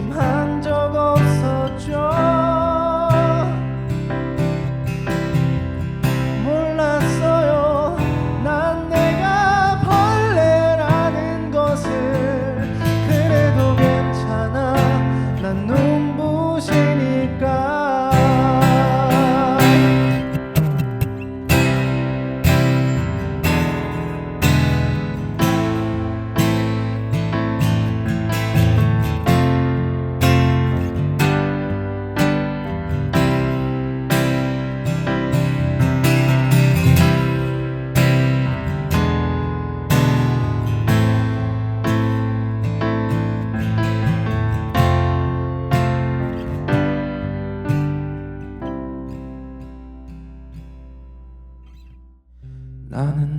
의심